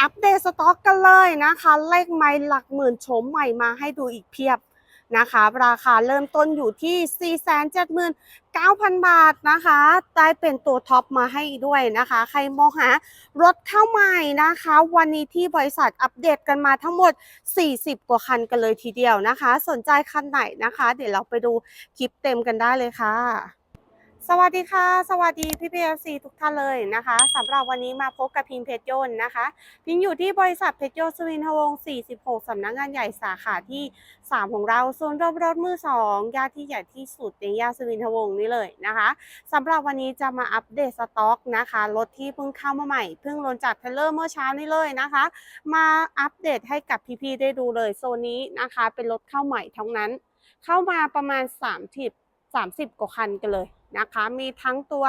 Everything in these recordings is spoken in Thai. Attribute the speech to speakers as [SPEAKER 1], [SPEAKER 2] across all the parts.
[SPEAKER 1] อัปเดตสต็อกกันเลยนะคะ เลขไม้หลักหมื่นโฉมใหม่มาให้ดูอีกเพียบนะคะ ราคาเริ่มต้นอยู่ที่ 479,000 บาทนะคะได้เป็นตัวท็อปมาให้ด้วยนะคะ ใครมองหารถเข้าใหม่นะคะ วันนี้ที่บริษัทอัปเดตกันมาทั้งหมด 40 กว่าคันกันเลยทีเดียวนะคะ สนใจคันไหนนะคะ เดี๋ยวเราไปดูคลิปเต็มกันได้เลยค่ะ สวัสดีค่ะ สวัสดีพี่พีเอซีทุกท่านเลยนะคะสำหรับวันนี้มาพบกับพิมเพชรยนต์นะคะ พิมอยู่ที่บริษัทเพชรยนต์สวินทวงศ์46 สำนักงานใหญ่สาขาที่ 3 ของเราโซนรอบรถมือ2ย่านที่ใหญ่ที่สุดในย่านสวินทวงศ์นี่เลยนะคะสำหรับวันนี้จะมาอัปเดตสต็อกนะคะรถที่เพิ่งเข้ามาใหม่เพิ่งลงจากเทเลอร์เมื่อเช้านี้เลยนะคะ มาอัปเดตให้กับพี่ๆได้ดูเลยโซนนี้นะคะ เป็นรถเข้าใหม่ทั้งนั้น เข้ามาประมาณ 30 30กว่าคันกันเลย นะคะ มีทั้งตัว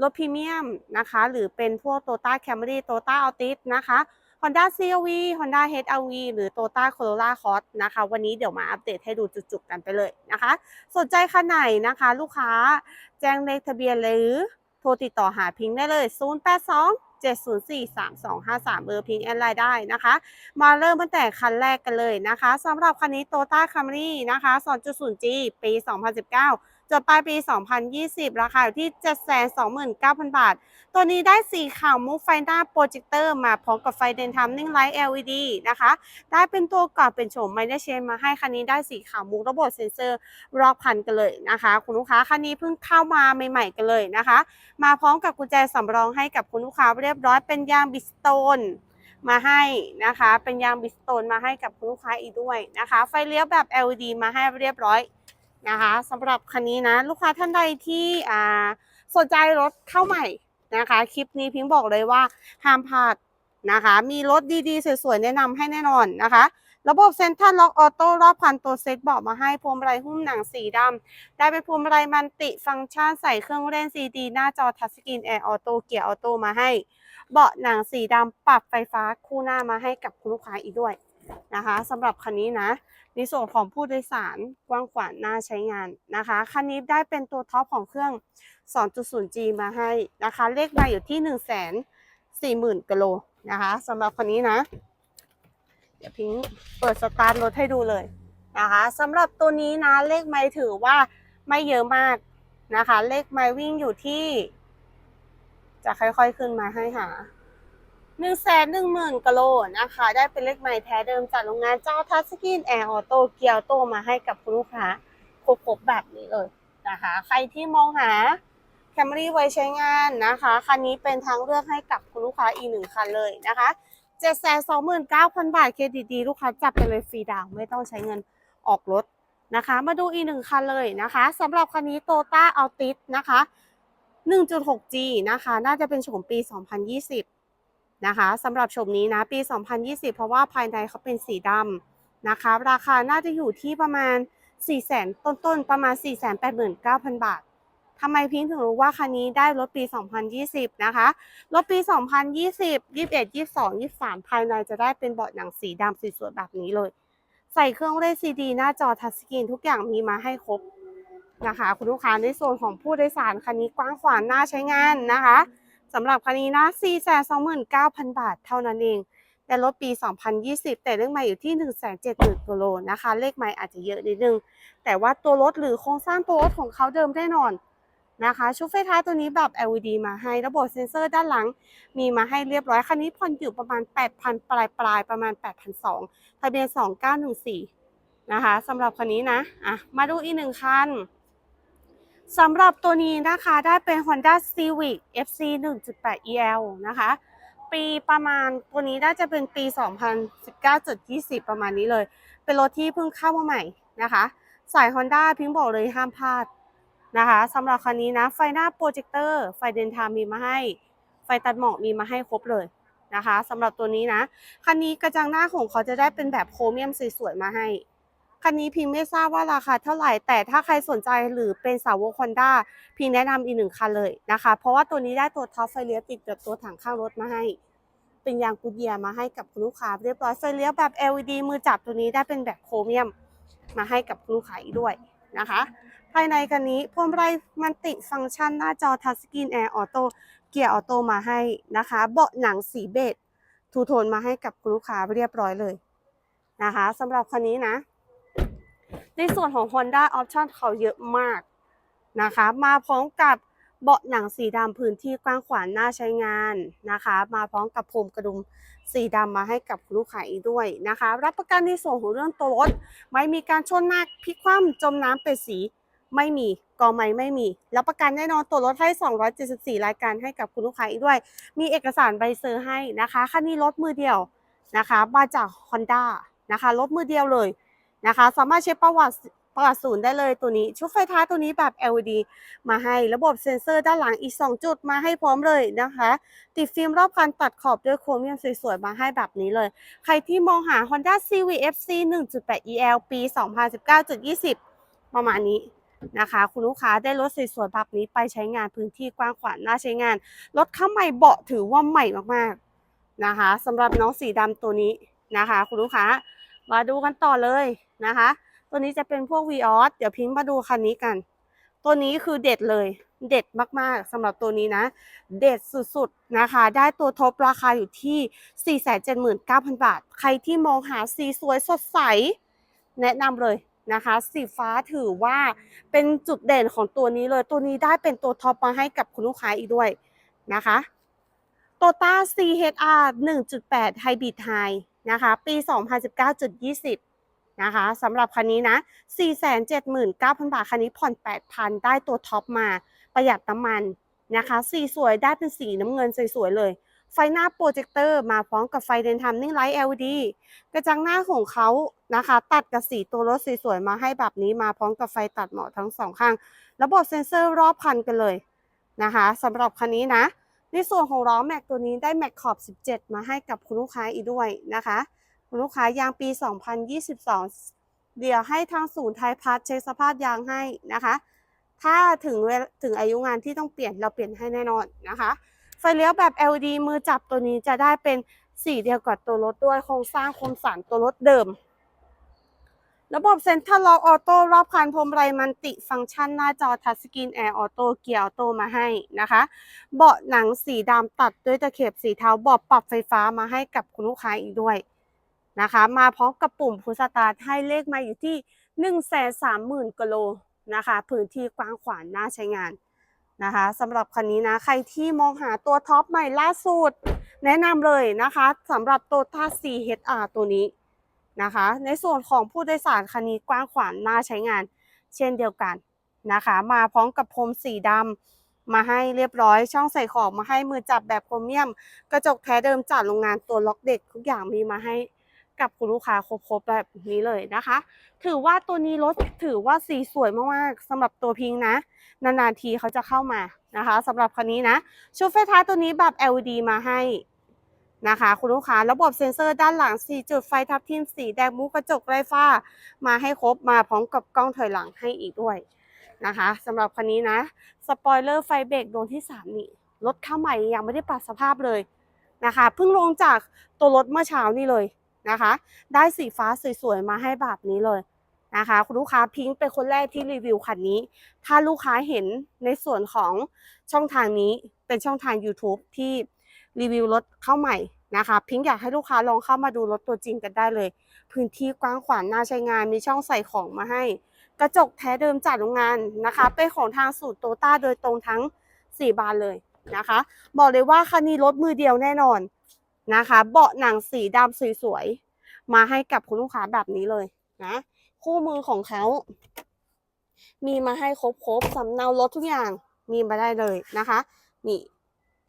[SPEAKER 1] รถพรีเมียมนะคะ หรือเป็นพวก Toyota Camry Toyota Altis นะคะ Honda CRV Honda HR-V หรือ Toyota Corolla Cross นะคะ วันนี้เดี๋ยวมาอัปเดตให้ดูจุดๆกันไปเลยนะคะ สนใจคันไหนนะคะ ลูกค้าแจ้งเลขทะเบียนหรือโทรติดต่อหาพิงค์ได้เลย 082 704 3253 เบอร์พิงค์แอนไลน์ได้นะคะ มาเริ่มตั้งแต่คันแรกกันเลยนะคะสำหรับคันนี้ Toyota Camry นะคะ 2.0G ปี 2019 จดปลายปี 2020 ราคาอยู่ที่ 729,000 บาท ตัวนี้ได้สีขาวมุกไฟหน้าโปรเจคเตอร์มาพร้อมกับไฟเดนทัมนิ่งไลท์ LED นะคะ ได้เป็นตัวกรอบเป็นโฉมไมเนเชนมาให้คันนี้ได้สีขาวมุกระบบเซ็นเซอร์รอบคันกันเลยนะคะ คุณลูกค้าคันนี้เพิ่งเข้ามาใหม่ ๆ กันเลยนะคะ มาพร้อมกับกุญแจสำรองให้กับคุณลูกค้าเรียบร้อยเป็นยางบิสโตนมาให้นะคะ เป็นยางบิสโตนมาให้กับคุณลูกค้าอีกด้วยนะคะ ไฟเลี้ยวแบบ LED มาให้เรียบร้อย นะคะสำหรับคันนี้นะ ลูกค้าท่านใดที่อ่าสนใจรถเข้าใหม่นะคะ คลิปนี้พิงบอกเลยว่าห้ามพลาดนะคะ มีรถดีๆ สวยๆ แนะนำให้แน่นอนนะคะระบบเซ็นทรัลล็อกออโต้รอบคันตัวเซ็ตเบอกมาให้พวงมาลัยหุ้มหนังสีดำได้เป็นพวงมาลัยมันติฟังก์ชันใส่เครื่องเล่นซีดีหน้าจอทัชสกรีนแอร์ออโต้เกียร์ออโต้มาให้ เบาะหนังสีดำปรับไฟฟ้าคู่หน้ามาให้กับคุณลูกค้าอีกด้วย นะคะสำหรับคันนี้นะในส่วนของผู้โดยสารกว้างขวางน่าใช้งานนะคะ คันนี้ได้เป็นตัวท็อปของเครื่อง 2.0G มาให้นะคะ เลขมาอยู่ที่ 1 4 0 0 0 0กิโลนะคะสำหรับคันนี้นะ เดี๋ยวพิงเปิดสตาร์ทรถให้ดูเลยนะคะสำหรับตัวนี้นะเลขไม่ถือว่าไม่เยอะมากนะคะ เลขไม่วิ่งอยู่ที่ จะค่อยๆขึ้นมาให้หา หนึ่งแสนหนึ่งหมื่นกิโลนะคะ ได้เป็นเลขใหม่แท้เดิมจากโรงงานเจ้าทัสกรีนแอร์ออโต้เกียร์โตมาให้กับคุณลูกค้าครบๆแบบนี้เลยนะคะ ใครที่มองหาแคมรี่ไว้ใช้งานนะคะ คันนี้เป็นทางเลือกให้กับคุณลูกค้าอีกหนึ่งคันเลยนะคะ7 2 9 0 0 0บาทเครดิตดีลูกค้าจับไปเลยฟรีดาวไม่ต้องใช้เงินออกรถนะคะ มาดูอีกหนึ่งคันเลยนะคะสำหรับคันนี้โตต้าอัลติสนะคะ 1.6G นะคะ น่าจะเป็นโฉมปี 2020 นะคะสำหรับโฉมนี้นะปี 2020 เพราะว่าภายในเขาเป็นสีดำนะคะราคาน่าจะอยู่ที่ประมาณ 400,000ต้นๆ ประมาณ 489,000 บาททำไมพิงถึงรู้ว่าคันนี้ได้รถปี 2020 นะคะ รถปี 2020 21 22 23 ภายในจะได้เป็นเบาะหนังสีดำสวยๆแบบนี้เลย ใส่เครื่องเล่นซีดีหน้าจอทัชสกรีนทุกอย่างมีมาให้ครบนะคะ คุณลูกค้าในส่วนของผู้โดยสารคันนี้กว้างขวางน่าใช้งานนะคะ สำหรับคันนี้นะ 429,000 บาทเท่านั้นเอง แต่รถปี 2020 แต่เลขใหม่อยู่ที่ 170,000กิโลนะคะ เลขใหม่อาจจะเยอะนิดนึง แต่ว่าตัวรถหรือโครงสร้างตัวรถของเขาเดิมแน่นอนนะคะชุดไฟท้ายตัวนี้แบบ LED มาให้ระบบเซ็นเซอร์ด้านหลัง มีมาให้เรียบร้อย คันนี้ผ่อนอยู่ประมาณ 8,000 ปลายปลายประมาณ 8,200ทะเบียน 2914 นะคะสำหรับคันนี้นะ อะ มาดูอีกหนึ่งคัน สำหรับตัวนี้นะคะได้เป็น Honda Civic FC 1.8 EL นะคะ ปีประมาณตัวนี้น่าจะเป็นปี 2019-20 ประมาณนี้เลย เป็นรถที่เพิ่งเข้ามาใหม่นะคะ สาย Honda พิงบอกเลยห้ามพลาดนะคะสำหรับคันนี้นะ ไฟหน้าโปรเจคเตอร์ไฟเดนทามมีมาให้ ไฟตัดหมอกมีมาให้ครบเลยนะคะสำหรับตัวนี้นะ คันนี้กระจังหน้าของเขาจะได้เป็นแบบโครเมียมสวยๆมาให้ คันนี้พิมพ์ไม่ทราบว่าราคาเท่าไหร่ แต่ถ้าใครสนใจหรือเป็นสาวกฮอนด้าพิมพ์แนะนำอีกหนึ่งคันเลยนะคะ เพราะว่าตัวนี้ได้ตัวท็อปไฟเลี้ยวติดกับตัวถังข้างรถมาให้ เป็นยางกูเดียมาให้กับลูกค้าเรียบร้อยไฟเลี้ยวแบบ LED มือจับตัวนี้ได้เป็นแบบโครเมียมมาให้กับลูกค้าอีกด้วยนะคะ ภายในคันนี้พวงมาลัยมันติฟังก์ชันหน้าจอทัชสกรีนแอร์ออโต้เกียร์ออโต้มาให้นะคะ เบาะหนังสีเบจทูโทนมาให้กับลูกค้าเรียบร้อยเลยนะคะสำหรับคันนี้นะ ในส่วนของ Honda Option เขาเยอะมากนะคะ มาพร้อมกับเบาะหนังสีดำพื้นที่กว้างขวางน่าใช้งานนะคะ มาพร้อมกับพรมกระดุมสีดำมาให้กับลูกค้าอีกด้วยนะคะ รับประกันในส่วนของเรื่องตัวรถ ไม่มีการชนหนักพลิกคว่ำจมน้ำเป็นสีไม่มีกอไม่ไม่มี รับประกันแน่นอนตัวรถให้ 274 รายการให้กับคุณลูกค้าอีกด้วย มีเอกสารใบเซอร์ให้นะคะคันนี้รถมือเดียวนะคะมาจาก Honda นะคะรถมือเดียวเลย นะคะ สามารถเช็คประวัติประวัติศูนย์ได้เลยตัวนี้ ชุดไฟท้ายตัวนี้แบบ LED มาให้ระบบเซ็นเซอร์ด้านหลังอีก 2 จุดมาให้พร้อมเลยนะคะ ติดฟิล์มรอบคันตัดขอบด้วยโครเมียมสวยๆ มาให้แบบนี้เลย ใครที่มองหา Honda CVFC 1.8 EL ปี 2019.20 ประมาณนี้นะคะ คุณลูกค้าได้รถสวยๆแบบนี้ไปใช้งานพื้นที่กว้างขวางน่าใช้งาน รถข้าใหม่เบาะถือว่าใหม่มากๆนะคะสำหรับน้องสีดำตัวนี้นะคะ คุณลูกค้า มาดูกันต่อเลยนะคะ ตัวนี้จะเป็นพวก v ีออสเดี๋ยวพิงค์มาดูคันนี้กัน ตัวนี้คือเด็ดเลย เด็ดมากๆสำหรับตัวนี้นะ เด็ดสุดๆนะคะ ได้ตัวท็อปราคาอยู่ที่ 479,000 บาท ใครที่มองหาสีสวยสดใส แนะนำเลยนะคะสีฟ้าถือว่าเป็นจุดเด่นของตัวนี้เลย ตัวนี้ได้เป็นตัวท็อปมาให้กับคุณลูกค้าอีกด้วยนะคะโตต้า CHR 1.8 Hybrid High นะคะ ปี 2019.20 นะคะสำหรับคันนี้นะ 479,000 บาท คันนี้ผ่อน 8,000 ได้ตัวท็อปมาประหยัดน้ำมันนะคะ สีสวยได้เป็นสีน้ำเงินสวยๆเลย ไฟหน้าโปรเจคเตอร์มาพร้อมกับไฟเดนทัมนิ่งไลท์ LED กระจังหน้าของเขานะคะ ตัดกับสีตัวรถสวยๆมาให้แบบนี้มาพร้อมกับไฟตัดหมอกทั้งสองข้าง ระบบเซ็นเซอร์รอบคันกันเลยนะคะสำหรับคันนี้นะ ในส่วนของล้อแม็กตัวนี้ได้แม็กขอบ 17 มาให้กับคุณลูกค้าอีกด้วยนะคะ คุณลูกค้ายางปี 2022 เดี๋ยวให้ทางศูนย์ไทยพัฒน์เช็คสภาพยางให้นะคะ ถ้าถึงถึงอายุงานที่ต้องเปลี่ยนเราเปลี่ยนให้แน่นอนนะคะ ไฟเลี้ยวแบบ LED มือจับตัวนี้จะได้เป็นสีเดียวกับตัวรถด้วยโครงสร้างคมสันตัวรถเดิม ระบบเซ็นทรัลล็อกออโต้รอบคันพรมไรมันติฟังก์ชันหน้าจอทัชสกรีนแอร์ออโต้เกียร์ออโต้มาให้นะคะ เบาะหนังสีดำตัดด้วยตะเข็บสีเทาเบาะปรับไฟฟ้ามาให้กับคุณลูกค้าอีกด้วยนะคะ มาพร้อมกับปุ่มพุชสตาร์ทให้เลขมาอยู่ที่1 3 0 0 0 0กิโลนะคะพื้นที่กว้างขวางน่าใช้งานนะคะสำหรับคันนี้นะ ใครที่มองหาตัวท็อปใหม่ล่าสุด แนะนำเลยนะคะสำหรับโตต้า CHR ตัวนี้ นะคะ ในส่วนของผู้โดยสารคันนี้กว้างขวางน่าใช้งาน เช่นเดียวกันนะคะ มาพร้อมกับพรมสีดำมาให้เรียบร้อย ช่องใส่ของมาให้มือจับแบบโครเมียม กระจกแท้เดิมจากโรงงานตัวล็อกเด็กทุกอย่างมีมาให้กับคุณลูกค้าครบๆแบบนี้เลยนะคะ ถือว่าตัวนี้รถถือว่าสีสวยมากๆสำหรับตัวพิงนะ นานๆทีเขาจะเข้ามานะคะสำหรับคันนี้นะ ชุดไฟท้ายตัวนี้แบบ LED มาให้ นะคะ คุณลูกค้าระบบเซ็นเซอร์ด้านหลัง 4 จุดไฟทับทิมสีแดงมุกกระจกไร้ฟ้า มาให้ครบมาพร้อมกับกล้องถอยหลังให้อีกด้วยนะคะสำหรับคันนี้นะสปอยเลอร์ไฟเบรกดวงที่ 3 นี่รถเข้าใหม่ยังไม่ได้ปรับสภาพเลยนะคะเพิ่งลงจากตัวรถเมื่อเช้านี่เลยนะคะ ได้สีฟ้าสวยๆมาให้แบบนี้เลยนะคะ คุณลูกค้าพิงค์เป็นคนแรกที่รีวิวคันนี้ ถ้าลูกค้าเห็นในส่วนของช่องทางนี้เป็นช่องทาง YouTube ที่ รีวิวรถเข้าใหม่นะคะ พิงค์อยากให้ลูกค้าลองเข้ามาดูรถตัวจริงกันได้เลย พื้นที่กว้างขวางน่าใช้งานมีช่องใส่ของมาให้ กระจกแท้เดิมจากโรงงานนะคะเป็นของทางสูตรโตต้าโดยตรงทั้ง 4 บานเลยนะคะ บอกเลยว่าคันนี้รถมือเดียวแน่นอนนะคะ เบาะหนังสีดำสวยๆมาให้กับคุณลูกค้าแบบนี้เลยนะคู่มือของเขา มีมาให้ครบๆสำเนารถทุกอย่างมีมาได้เลยนะคะ นี่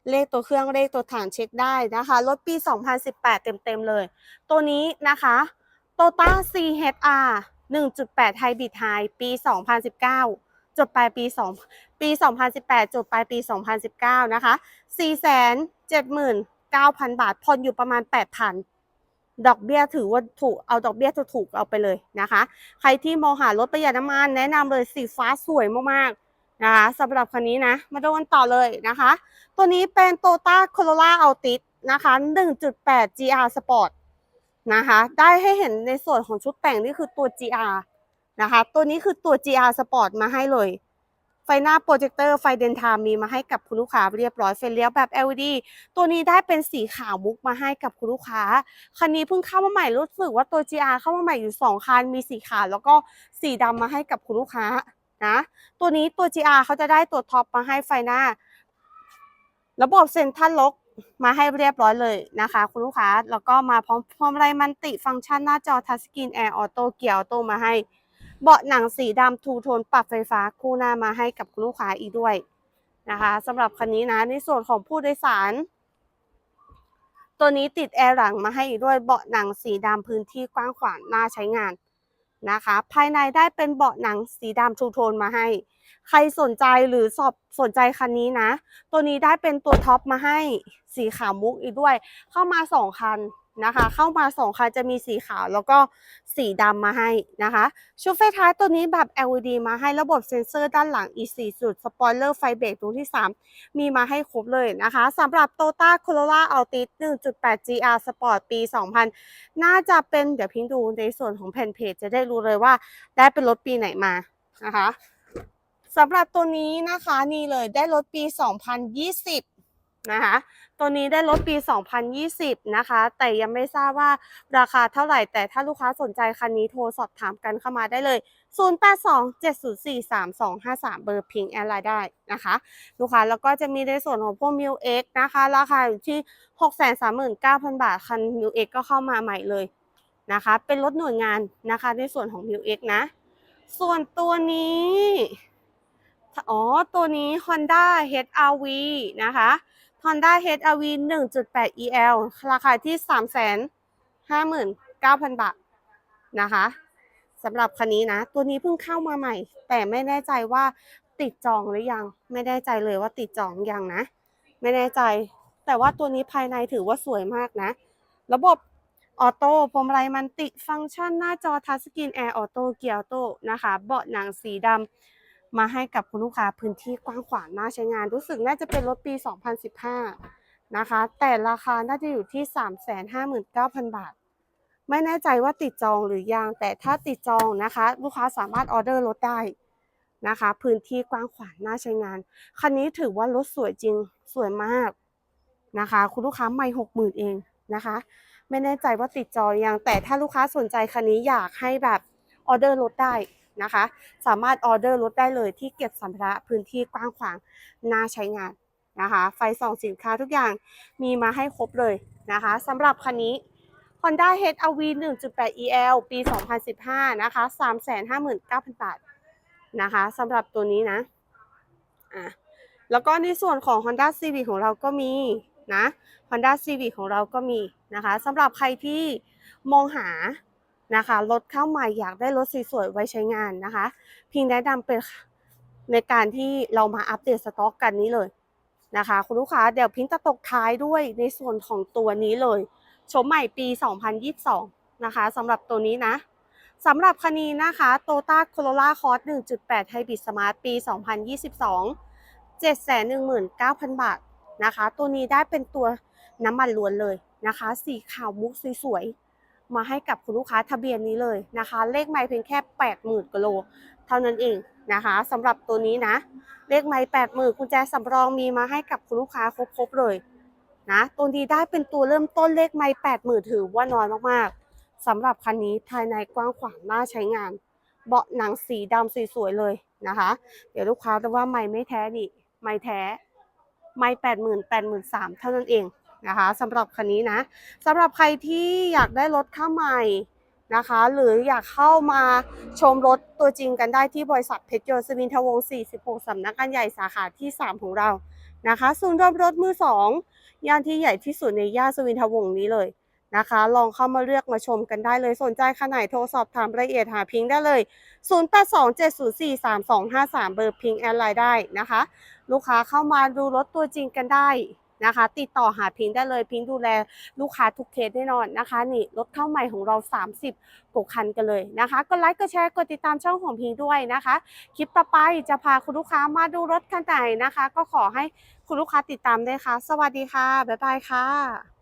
[SPEAKER 1] เลขตัวเครื่องเลขตัวฐานเช็คได้นะคะรถปี 2018 เต็มๆเลย ตัวนี้นะคะ Toyota CHR 1.8 Hybrid High ปี 2019 จดปลายปี 2 ปี 2018 จดปลายปี 2019 นะคะ 479,000 บาทผ่อนอยู่ประมาณ 8,000ดอกเบี้ยถือว่าถูก เอาดอกเบี้ยถูกๆเอาไปเลยนะคะ ใครที่มองหารถประหยัดน้ำมันแนะนำเลยสีฟ้าสวยมากๆ นะคะสำหรับคันนี้นะ มาดูกันต่อเลยนะคะ ตัวนี้เป็น Toyota Corolla Altis นะคะ 1.8 GR Sport นะคะ ได้ให้เห็นในส่วนของชุดแต่งนี่คือตัว GR นะคะ ตัวนี้คือตัว GR Sport มาให้เลย ไฟหน้าโปรเจคเตอร์ไฟเดนทามมีมาให้กับคุณลูกค้าเรียบร้อยไฟเลี้ยวแบบ LED ตัวนี้ได้เป็นสีขาวมุกมาให้กับคุณลูกค้า คันนี้เพิ่งเข้ามาใหม่รู้สึกว่าตัว GR เข้ามาใหม่อยู่ 2 คัน มีสีขาวแล้วก็สีดำมาให้กับคุณลูกค้า นะ ตัวนี้ตัว GR เขาจะได้ตัวท็อปมาให้ไฟหน้า ระบบเซ็นทรัลล็อกมาให้เรียบร้อยเลยนะคะ คุณลูกค้า แล้วก็มาพร้อมพร้อมไรมันติฟังก์ชันหน้าจอทัชสกรีนแอร์ออโต้เกียร์ออโต้มาให้ เบาะหนังสีดำทูโทนปรับไฟฟ้าคู่หน้ามาให้กับคุณลูกค้าอีกด้วยนะคะสำหรับคันนี้นะในส่วนของผู้โดยสาร ตัวนี้ติดแอร์หลังมาให้อีกด้วยเบาะหนังสีดำพื้นที่กว้างขวางน่าใช้งาน นะคะ ภายในได้เป็นเบาะหนังสีดำทูโทนมาให้ ใครสนใจหรือสอบสนใจคันนี้นะ ตัวนี้ได้เป็นตัวท็อปมาให้สีขาวมุกอีกด้วย เข้ามาสองคัน นะคะ เข้ามาสองคันจะมีสีขาวแล้วก็สีดำมาให้นะคะ ชุดไฟท้ายตัวนี้แบบ LED มาให้ระบบเซ็นเซอร์ด้านหลังอีก4จุดสปอยเลอร์ไฟเบรกตรงที่ 3 มีมาให้ครบเลยนะคะสำหรับ Toyota Corolla Altis 1.8 GR Sport ปี 2000 น่าจะเป็นเดี๋ยวพิงดูในส่วนของแผ่นเพจจะได้รู้เลยว่าได้เป็นรถปีไหนมานะคะสำหรับตัวนี้นะคะนี่เลยได้รถปี 2020 นะคะ ตัวนี้ได้รถปี 2020 นะคะ แต่ยังไม่ทราบว่าราคาเท่าไหร่ แต่ถ้าลูกค้าสนใจคันนี้โทรสอบถามกันเข้ามาได้เลย 0827043253 เบอร์พิงแอร์ไลน์ได้นะคะ ลูกค้าแล้วก็จะมีในส่วนของพวก m ิวเอ็กนะคะ ราคาอยู่ที่ 639,000 บาท คัน m ิวเอ็กก็เข้ามาใหม่เลยนะคะ เป็นรถหน่วยงานนะคะ ในส่วนของ m ิวเอ็กนะ ส่วนตัวนี้อ๋อ ตัวนี้ Honda HR-V นะคะ Honda HR-V 1.8 EL ราคาที่ 359,000 บาทนะคะสำหรับคันนี้นะ ตัวนี้เพิ่งเข้ามาใหม่ แต่ไม่แน่ใจว่าติดจองหรือยัง ไม่แน่ใจเลยว่าติดจองอยังนะ ไม่แน่ใจ แต่ว่าตัวนี้ภายในถือว่าสวยมากนะ ระบบออโต้พวงมาลัยมันติ ฟังก์ชันหน้าจอทัชสกรีนแอร์ออโต้เกียร์ออโต้นะคะ เบาะหนังสีดำ มาให้กับคุณลูกค้าพื้นที่กว้างขวางน่าใช้งาน รู้สึกน่าจะเป็นรถปี 2015 นะคะ แต่ราคาน่าจะอยู่ที่ 359,000 บาท ไม่แน่ใจว่าติดจองหรือยัง แต่ถ้าติดจองนะคะ ลูกค้าสามารถออเดอร์รถได้นะคะ พื้นที่กว้างขวางน่าใช้งาน คันนี้ถือว่ารถสวยจริงสวยมากนะคะ คุณลูกค้าไม่หกหมื่นเองนะคะ ไม่แน่ใจว่าติดจองยังแต่ถ้าลูกค้าสนใจคันนี้อยากให้แบบออเดอร์รถได้ นะคะ สามารถออเดอร์รถได้เลยที่เก็บสัมภาระพื้นที่กว้างขวางน่าใช้งานนะคะ ไฟส่องสินค้าทุกอย่างมีมาให้ครบเลยนะคะสำหรับคันนี้ Honda HR-V 1.8 EL ปี 2015 นะคะ 359,000 บาทนะคะสำหรับตัวนี้นะอะแล้วก็ในส่วนของ Honda Civic ของเราก็มีนะ Honda Civic ของเราก็มีนะคะสำหรับใครที่มองหา นะคะรถเข้าใหม่อยากได้รถสวยๆไว้ใช้งานนะคะ พิงแนะนำเป็นในการที่เรามาอัปเดตสต็อกกันนี้เลยนะคะ คุณลูกค้าเดี๋ยวพิงจะตกท้ายด้วยในส่วนของตัวนี้เลยโฉมใหม่ปี 2022 นะคะสำหรับตัวนี้นะสำหรับคันนี้นะคะ Toyota Corolla Cross 1.8 Hybrid Smart ปี 2022 719,000 บาทนะคะ ตัวนี้ได้เป็นตัวน้ำมันล้วนเลยนะคะ สีขาวมุกสวยๆ มาให้กับคุณลูกค้าทะเบียนนี้เลยนะคะ เลขไม่เพียงแค่ 80,000กิโล เท่านั้นเองนะคะสำหรับตัวนี้นะ เลขไม่80,000กุญแจสำรองมีมาให้กับคุณลูกค้าครบๆเลยนะตัวนี้ได้เป็นตัวเริ่มต้นเลขไม่80,000ถือว่าน้อยมากๆสำหรับคันนี้ภายในกว้างขวางน่าใช้งาน เบาะหนังสีดำสวยๆเลยนะคะ เดี๋ยวลูกค้าจะว่าไม่ไม่แท้ดิไม่แท้ไม่แปดหมื่นแปดหมื่นสามเท่านั้นเอง นะคะสำหรับคันนี้นะสำหรับใครที่อยากได้รถเข้าใหม่นะคะ หรืออยากเข้ามาชมรถตัวจริงกันได้ที่บริษัทเพชรยนต์สมินทวงศ์46สำนักงานใหญ่สาขาที่ 3 ของเรานะคะศูนย์รวมรถมือ 2 ย่านที่ใหญ่ที่สุดในย่านสวินทวงศ์นี้เลยนะคะ ลองเข้ามาเลือกมาชมกันได้เลยสนใจขนาดโทรสอบถามรายละเอียดหาพิงได้เลย 0827043253 เบอร์พิงแอร์ไลน์ได้นะคะ ลูกค้าเข้ามาดูรถตัวจริงกันได้ นะคะ ติดต่อหาพิงได้เลยพิงดูแลลูกค้าทุกเคสแน่นอนนะคะ นี่รถเข้าใหม่ของเรา 30กว่าคันกันเลยนะคะกดไลค์กดแชร์กดติดตามช่องของพิงด้วยนะคะ คลิปต่อไปจะพาคุณลูกค้ามาดูรถคันไหนนะคะ ก็ขอให้คุณลูกค้าติดตามด้วยค่ะ สวัสดีค่ะบ๊ายบายค่ะ